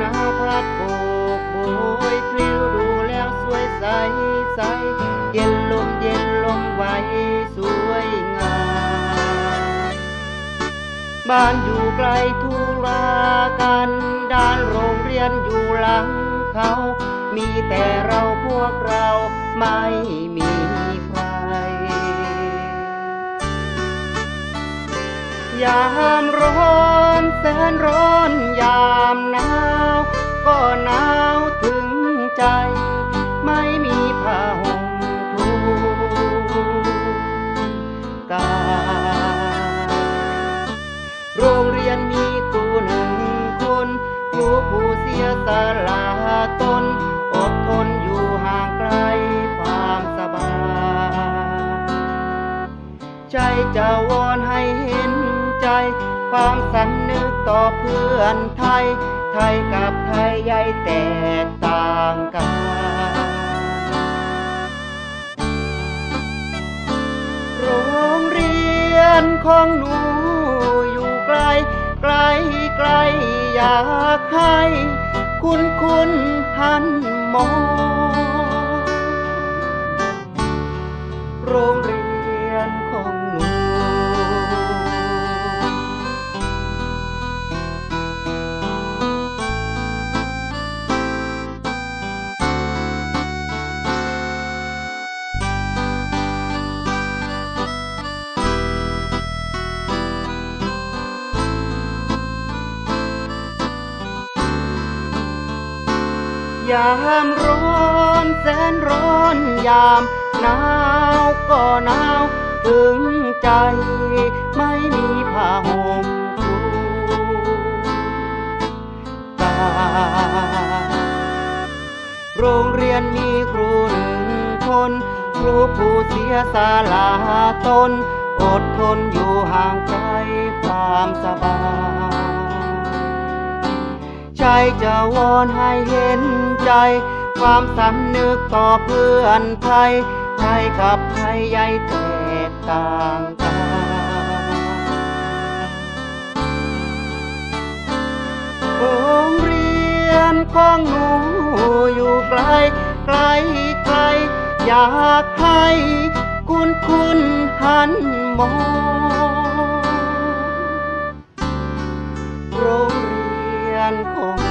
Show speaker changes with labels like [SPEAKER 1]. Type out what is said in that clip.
[SPEAKER 1] หนาวพัดโบกโบยพลิ้วดูแล้วสวยใสใส เย็นลมเย็นลมไหวสวยงามบ้านอยู่ไกลทุรากันด้านโรงเรียนอยู่หลังเขา มีแต่เราพวกเราไม่มีใคร ยามร้อนแสนร้อนยามหนาว หนาวถึงใจ ไม่มีผ้าห่มคลุมกายโรงเรียนมีครูหนึ่งคนครูผู้เสียสละตนอดทนอยู่ห่างไกลความสบาย ใจจะวอนให้เห็นใจ ความสำนึกต่อเพื่อนไทย ไทยกับไทยใหญ่แตกต่างกันโรงเรียนของหนูอยู่ไกลไกลไกลอยากให้คุณคุณหันมองโรงเรียน ยามร้อนแสนร้อนยามหนาวก็หนาวถึงใจไม่มีผ้าห่มคลุมกายโรงเรียนมีครูหนึ่งคน ครูผู้เสียสละตน อดทนอยู่ห่างไกลความสบาย ใจจะวอนให้เห็นใจ ความสำนึกต่อเพื่อนไทยไทยกับไทยใหญ่แตกต่างกันโรงเรียนของหนูอยู่ไกลไกลไกลอยากให้คุณคุณหันมอง home.